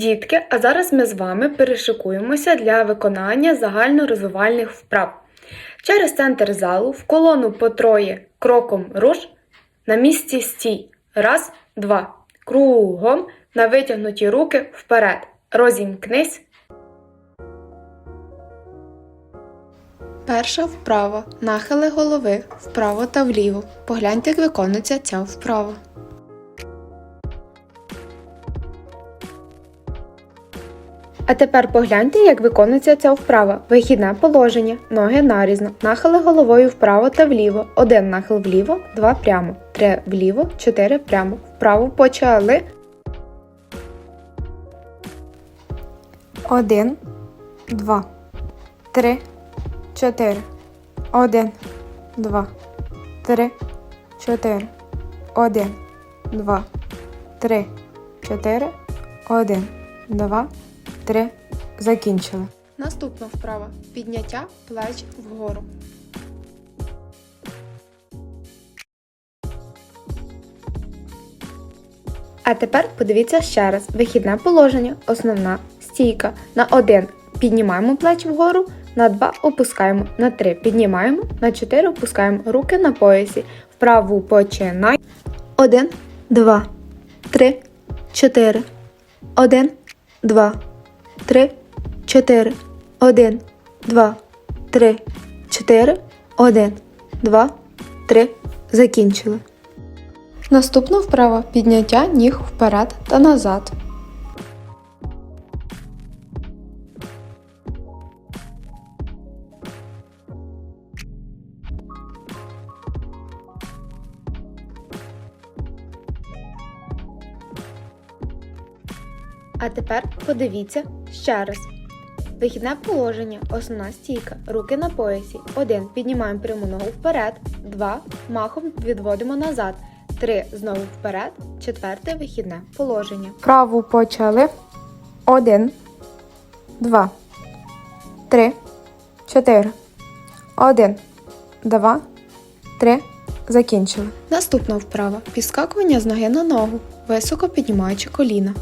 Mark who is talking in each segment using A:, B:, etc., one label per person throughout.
A: Дітки, а зараз ми з вами перешикуємося для виконання загальнорозвивальних вправ. Через центр залу в колону по троє кроком руш, на місці стій. Раз, два. Кругом на витягнуті руки вперед. Розімкнись. Перша вправа. Нахили голови вправо та вліво. Погляньте, як виконується ця вправа. А тепер погляньте, як виконується ця вправа. Вихідне положення, ноги нарізно, нахили головою вправо та вліво. Один нахил вліво, два прямо, три вліво, чотири прямо. Вправо почали. Один, два, три, чотири. Один, два, три, чотири. Один, два, три, чотири. Один, два, три. Закінчили. Наступна вправа. Підняття плеч вгору. А тепер подивіться ще раз. Вихідне положення, основна стійка. На 1 піднімаємо плечі вгору, на 2 опускаємо, на 3 піднімаємо, на 4 опускаємо руки на поясі. Вправу починай. 1, 2, 3, 4. 1, 2, 3, 4. 1, 2, 3, 4. 1, 2, 3. Закінчили. Наступна вправа підняття ніг вперед та назад. А тепер подивіться ще раз. Вихідне положення, основна стійка, руки на поясі. 1. Піднімаємо пряму ногу вперед. 2. Махом відводимо назад. 3. Знову вперед. Четверте вихідне положення. Праву почали. 1. 2. 3. 4. 1. 2. 3. Закінчили. Наступна вправа. Підскакування з ноги на ногу, високо піднімаючи коліна.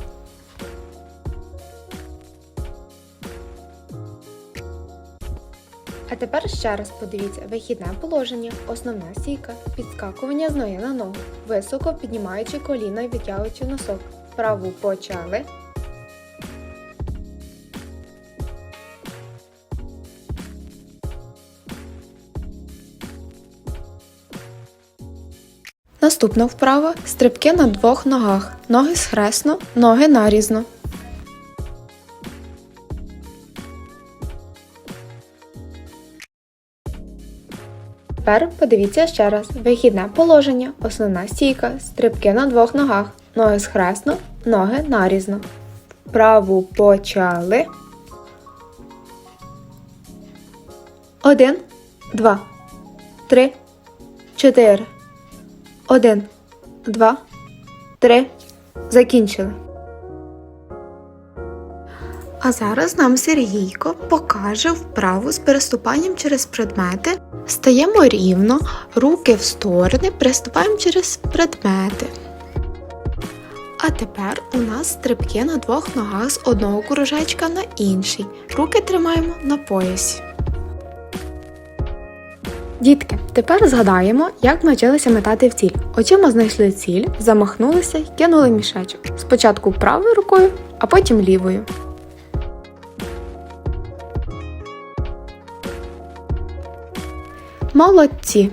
A: А тепер ще раз подивіться вихідне положення, основна стійка, підскакування з ноги на ногу, високо піднімаючи коліно і витягуючи носок. Праву почали. Наступна вправа стрибки на двох ногах. Ноги схресно, ноги нарізно. Тепер подивіться ще раз. Вихідне положення, основна стійка, стрибки на двох ногах, ноги схресно, ноги нарізно. Вправу почали. Один, два, три, чотири. Один, два, три. Закінчили. А зараз нам Сергійко покаже вправу з переступанням через предмети. Стаємо рівно, руки в сторони, переступаємо через предмети. А тепер у нас стрибки на двох ногах з одного кружечка на інший. Руки тримаємо на поясі. Дітки, тепер згадаємо, як ми вчилися метати в ціль. Очима знайшли ціль, замахнулися й кинули мішечок. Спочатку правою рукою, а потім лівою. Молодці!